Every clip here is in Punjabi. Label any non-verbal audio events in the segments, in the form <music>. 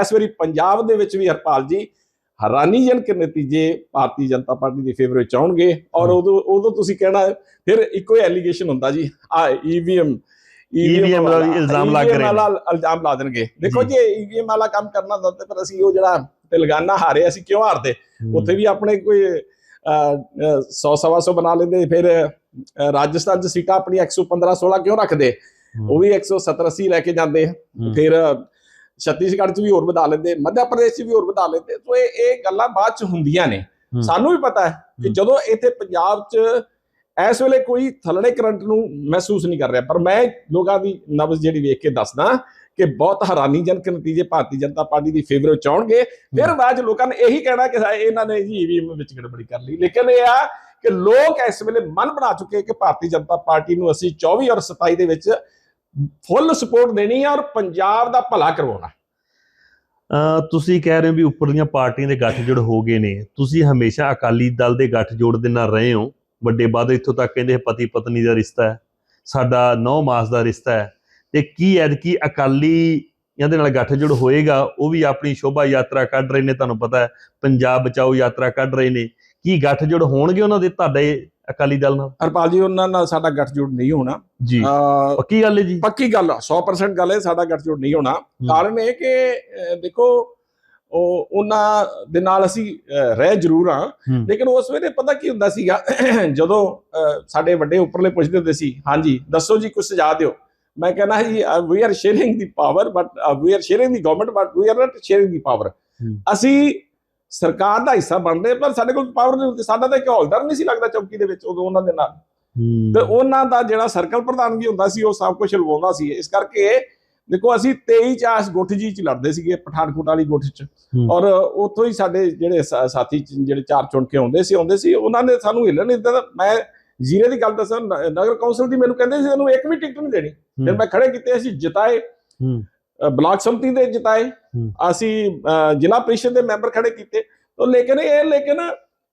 ਇਸ ਵਾਰੀ ਪੰਜਾਬ ਦੇ ਵਿੱਚ ਵੀ ਹਰਪਾਲ ਜੀ ਹੈਰਾਨੀਜਨਕ ਨਤੀਜੇ ਭਾਰਤੀ ਜਨਤਾ ਪਾਰਟੀ ਦੇ ਫੇਵਰ ਵਿੱਚ ਆਉਣਗੇ ਔਰ। ਉਦੋਂ ਉਦੋਂ ਤੁਸੀਂ ਕਹਿਣਾ ਫਿਰ ਇੱਕੋ ਹੀ ਐਲੀਗੇਸ਼ਨ ਹੁੰਦਾ ਜੀ ਆ ਈਵੀਐਮ EVM ਦਾ ਇਲਜ਼ਾਮ ਲੱਗ ਰਹੇ ਨੇ। ਇਲਜ਼ਾਮ ਲਾ ਦੇਣਗੇ। ਦੇਖੋ ਜੀ। ਈਵੀਐਮ ਵਾਲਾ ਕੰਮ ਕਰਨਾ ਤਾਂ ਫਿਰ ਅਸੀਂ ਉਹ ਜਿਹੜਾ ਤੇਲੰਗਾਨਾ ਹਾਰੇ ਅਸੀਂ ਕਿਉਂ ਹਾਰਦੇ? ਉੱਥੇ ਵੀ ਆਪਣੇ ਕੋਈ 100 ਸਵਾ ਸੌ ਬਣਾ ਲੈਂਦੇ ਫਿਰ ਰਾਜਸਥਾਨ ਚ ਸੀਟਾਂ ਆਪਣੀ 115 16 ਕਿਉਂ ਰੱਖਦੇ? ਉਹ ਵੀ 170 80 ਲੈ ਕੇ ਜਾਂਦੇ। ਫਿਰ ਛੱਤੀਸਗੜ੍ਹ ਚ ਵੀ ਹੋਰ ਵਧਾ ਲੈਂਦੇ ਮੱਧ ਪ੍ਰਦੇਸ਼ ਚ ਵੀ ਹੋਰ ਵਧਾ ਲੈਂਦੇ। ਸੋ ਇਹ ਇਹ ਗੱਲਾਂ ਬਾਅਦ ਚ ਹੁੰਦੀਆਂ ਨੇ। ਸਾਨੂੰ ਵੀ ਪਤਾ ਹੈ ਕਿ। ਜਦੋਂ ਇੱਥੇ ਪੰਜਾਬ ਚ ਇਸ ਵੇਲੇ ਕੋਈ ਥਲੜੇ ਕਰੰਟ ਨੂੰ ਮਹਿਸੂਸ ਨਹੀਂ ਕਰ ਰਿਹਾ ਪਰ ਮੈਂ ਲੋਕਾਂ ਦੀ ਨਬਜ਼ ਜਿਹੜੀ ਵੇਖ ਕੇ ਦੱਸਦਾ ਕਿ ਬਹੁਤ ਹੈਰਾਨੀਜਨਕ ਨਤੀਜੇ ਭਾਰਤੀ ਜਨਤਾ ਪਾਰਟੀ ਦੀ ਫੇਵਰ ਵਿੱਚ ਆਉਣਗੇ। ਫਿਰ ਬਾਅਦ ਲੋਕਾਂ ਨੇ ਇਹੀ ਕਹਿਣਾ ਕਿ ਇਹਨਾਂ ਨੇ ਜੀ ਈਵੀਐਮ ਵਿੱਚ ਗੜਬੜੀ ਕਰ ਲਈ। ਲੇਕਿਨ ਇਹ ਆ ਕਿ ਲੋਕ ਇਸ ਵੇਲੇ ਮਨ ਬਣਾ ਚੁੱਕੇ ਕਿ ਭਾਰਤੀ ਜਨਤਾ ਪਾਰਟੀ ਨੂੰ ਅਸੀਂ 24 ਔਰ 27 ਦੇ ਵਿੱਚ ਫੁੱਲ ਸਪੋਰਟ ਦੇਣੀ ਹੈ ਔਰ ਪੰਜਾਬ ਦਾ ਭਲਾ ਕਰਵਾਉਣਾ। ਤੁਸੀਂ ਕਹਿ ਰਹੇ ਹੋ ਵੀ ਉੱਪਰਲੀਆਂ ਪਾਰਟੀਆਂ ਦੇ ਗੱਠਜੋੜ ਹੋ ਗਏ ਨੇ। ਤੁਸੀਂ ਹਮੇਸ਼ਾ ਅਕਾਲੀ ਦਲ ਦੇ ਗੱਠਜੋੜ ਦੇ ਨਾਲ ਰਹੇ ਹੋ। ਵੱਡੇ ਬਾਦ ਇੱਥੋਂ ਤੱਕ ਕਹਿੰਦੇ ਪਤੀ ਪਤਨੀ ਦਾ ਰਿਸ਼ਤਾ ਹੈ। ਸਾਡਾ ਨੌ ਮਾਸ ਦਾ ਰਿਸ਼ਤਾ ਹੈ। ਤੇ ਕੀ ਐਤਕੀ ਅਕਾਲੀ ਇਹਦੇ ਨਾਲ ਗੱਠਜੋੜ ਹੋਏਗਾ, ਉਹ ਵੀ ਆਪਣੀ ਸ਼ੋਭਾ ਯਾਤਰਾ ਕੱਢ ਰਹੇ ਨੇ, ਤੁਹਾਨੂੰ ਪਤਾ ਹੈ। ਪੰਜਾਬ ਬਚਾਓ ਯਾਤਰਾ ਕੱਢ ਰਹੇ ਨੇ। ਕੀ ਗੱਠਜੋੜ ਹੋਣਗੇ ਉਹਨਾਂ ਦੇ? ਤੁਹਾਡੇ ਅਕਾਲੀ ਦਲ ਨਾਲ? ਹਰਪਾਲ ਜੀ ਉਹਨਾਂ ਨਾਲ ਸਾਡਾ ਗੱਠਜੋੜ ਨਹੀਂ ਹੋਣਾ। ਜੀ। ਪੱਕੀ ਗੱਲ ਹੈ ਜੀ? ਪੱਕੀ ਗੱਲ ਆ 100% ਗੱਲ ਹੈ ਸਾਡਾ ਗੱਠਜੋੜ ਨਹੀਂ ਹੋਣਾ। ਕਾਰਨ ਇਹ ਕਿ ਦੇਖੋ ਉਹ ਉਹਨਾਂ ਦੇ ਨਾਲ ਅਸੀਂ ਰਹਿ ਜ਼ਰੂਰ ਆ। ਲੇਕਿਨ ਉਸ ਵੇਲੇ ਪਤਾ ਕੀ ਹੁੰਦਾ ਸੀਗਾ <clears throat> ਜਦੋਂ ਸਾਡੇ ਵੱਡੇ ਉੱਪਰਲੇ ਪੁੱਛਦੇ ਹੁੰਦੇ ਸੀ ਹਾਂਜੀ ਦੱਸੋ ਜੀ ਕੁਝ ਸੁਝਾਅ ਦਿਓ। ਮੈਂ ਕਹਿੰਦਾ ਜੀ we are sharing the power but we are sharing the government but we are not sharing the power. ਅਸੀਂ ਸਰਕਾਰ ਦਾ ਹਿੱਸਾ ਬਣਦੇ ਪਰ ਸਾਡੇ ਕੋਲ ਪਾਵਰ ਨਹੀਂ ਹੁੰਦੀ। ਸਾਡਾ ਤਾਂ ਇੱਕ ਹੌਲਦਾਰ ਨਹੀਂ ਸੀ ਲੱਗਦਾ ਚੌਕੀ ਦੇ ਵਿੱਚ ਉਦੋਂ ਉਹਨਾਂ ਦੇ ਨਾਲ। ਤੇ ਉਹਨਾਂ ਦਾ ਜਿਹੜਾ ਸਰਕਲ ਪ੍ਰਧਾਨ ਵੀ ਹੁੰਦਾ ਸੀ ਉਹ ਸਭ ਕੁਝ ਲਵਾਉਂਦਾ ਸੀ। ਇਸ ਕਰਕੇ ਦੇਖੋ ਅਸੀਂ 23 ਚ ਇਸ ਗੁੱਠ ਜੀ ਚ ਲੜਦੇ ਸੀਗੇ ਪਠਾਨਕੋਟ ਵਾਲੀ ਗੁੱਠ ਚ। ਔਰ ਉੱਥੋਂ ਹੀ ਸਾਡੇ ਜਿਹੜੇ ਸਾਥੀ ਜਿਹੜੇ ਚਾਰ ਚੁਣ ਕੇ ਆਉਂਦੇ ਸੀ ਆਉਂਦੇ ਸੀ। ਉਹਨਾਂ ਨੇ ਸਾਨੂੰ ਹਿੱਲਣ ਨਹੀਂ ਦਿੱਤਾ। ਮੈਂ ਜ਼ੀਰੇ ਦੀ ਗੱਲ ਦੱਸਾਂ ਨਗਰ ਕੌਂਸਲ ਦੀ ਮੈਨੂੰ ਕਹਿੰਦੇ ਸੀ ਇਹਨੂੰ ਇੱਕ ਵੀ ਟਿਕਟ ਨਹੀਂ ਦੇਣੀ। ਫਿਰ ਮੈਂ ਖੜੇ ਕੀਤੇ ਅਸੀਂ ਜਿਤਾਏ। ਬਲਾਕ ਸੰਮਤੀ ਦੇ ਜਿਤਾਏ। ਅਸੀਂ ਜ਼ਿਲ੍ਹਾ ਪ੍ਰੀਸ਼ਦ ਦੇ ਮੈਂਬਰ ਖੜੇ ਕੀਤੇ ਤਾਂ ਲੇਕਿਨ ਇਹ ਲੇਕਿਨ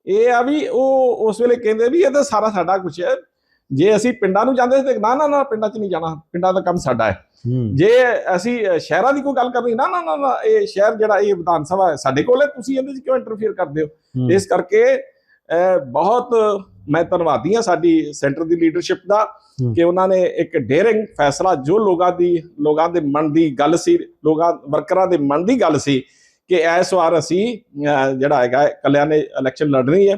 ਇਹ ਆ ਵੀ ਉਹ ਉਸ ਵੇਲੇ ਕਹਿੰਦੇ ਵੀ ਇਹ ਤਾਂ ਸਾਰਾ ਸਾਡਾ ਕੁਝ ਹੈ ਜੇ ਅਸੀਂ ਪਿੰਡਾਂ ਨੂੰ ਜਾਂਦੇ ਸੀ ਤੇ ਨਾ ਨਾ ਨਾ ਪਿੰਡਾਂ 'ਚ ਨਹੀਂ ਜਾਣਾ ਪਿੰਡਾਂ ਦਾ ਕੰਮ ਸਾਡਾ ਹੈ। ਜੇ ਅਸੀਂ ਸ਼ਹਿਰਾਂ ਦੀ ਕੋਈ ਗੱਲ ਕਰਨੀ ਨਾ ਨਾ ਨਾ ਇਹ ਸ਼ਹਿਰ ਜਿਹੜਾ ਇਹ ਵਿਧਾਨ ਸਭਾ ਹੈ ਸਾਡੇ ਕੋਲ ਹੈ ਤੁਸੀਂ ਇਹਦੇ 'ਚ ਕਿਉਂ ਇੰਟਰਫੇਅਰ ਕਰਦੇ ਹੋ। ਇਸ ਕਰਕੇ ਬਹੁਤ ਮੈਂ ਧੰਨਵਾਦੀ ਹਾਂ ਸਾਡੀ ਸੈਂਟਰ ਦੀ ਲੀਡਰਸ਼ਿਪ ਦਾ। ਕਿ ਉਹਨਾਂ ਨੇ ਇੱਕ ਡੇਰਿੰਗ ਫੈਸਲਾ ਜੋ ਲੋਕਾਂ ਦੀ ਲੋਕਾਂ ਦੇ ਮਨ ਦੀ ਗੱਲ ਸੀ ਲੋਕਾਂ ਵਰਕਰਾਂ ਦੇ ਮਨ ਦੀ ਗੱਲ ਸੀ ਕਿ ਇਸ ਵਾਰ ਅਸੀਂ ਜਿਹੜਾ ਹੈਗਾ ਕੱਲਿਆਂ ਨੇ ਇਲੈਕਸ਼ਨ ਲੜਨੀ ਹੈ।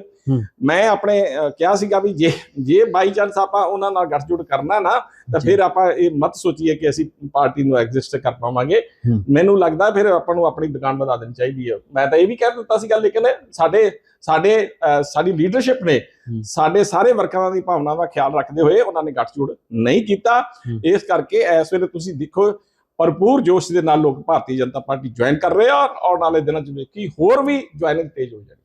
ਮੈਂ ਆਪਣੇ ਕਿਹਾ ਸੀਗਾ ਵੀ ਜੇ ਜੇ ਬਾਈ ਚਾਂਸ ਆਪਾਂ ਉਹਨਾਂ ਨਾਲ ਗੱਠਜੋੜ ਕਰਨਾ ਨਾ ਤਾਂ। ਫਿਰ ਆਪਾਂ ਇਹ ਮਤ ਸੋਚੀਏ ਕਿ ਅਸੀਂ ਪਾਰਟੀ ਨੂੰ ਐਗਜ਼ਿਸਟ ਕਰ ਪਾਵਾਂਗੇ। ਮੈਨੂੰ ਲੱਗਦਾ ਫਿਰ ਆਪਾਂ ਨੂੰ ਆਪਣੀ ਦੁਕਾਨ ਵਧਾ ਦੇਣੀ ਚਾਹੀਦੀ ਹੈ ਮੈਂ ਤਾਂ ਇਹ ਵੀ ਕਹਿ ਦਿੱਤਾ ਸੀਗਾ ਲੇਕਿਨ ਸਾਡੇ ਸਾਡੇ ਸਾਡੀ ਲੀਡਰਸ਼ਿਪ ਨੇ। ਸਾਡੇ ਸਾਰੇ ਵਰਕਰਾਂ ਦੀ ਭਾਵਨਾ ਦਾ ਖਿਆਲ ਰੱਖਦੇ ਹੋਏ ਉਹਨਾਂ ਨੇ ਗੱਠਜੋੜ ਨਹੀਂ ਕੀਤਾ। ਇਸ ਕਰਕੇ ਇਸ ਵੇਲੇ ਤੁਸੀਂ ਦੇਖੋ ਭਰਪੂਰ ਜੋਸ਼ ਦੇ ਨਾਲ ਲੋਕ ਭਾਰਤੀ ਜਨਤਾ ਪਾਰਟੀ ਜੁਆਇਨ ਕਰ ਰਹੇ ਆ ਔਰ ਆਉਣ ਵਾਲੇ ਦਿਨਾਂ 'ਚ ਵੇਖੀ ਹੋਰ ਵੀ ਜੁਆਇਨਿੰਗ ਤੇਜ਼ ਹੋ ਜਾਣੀ।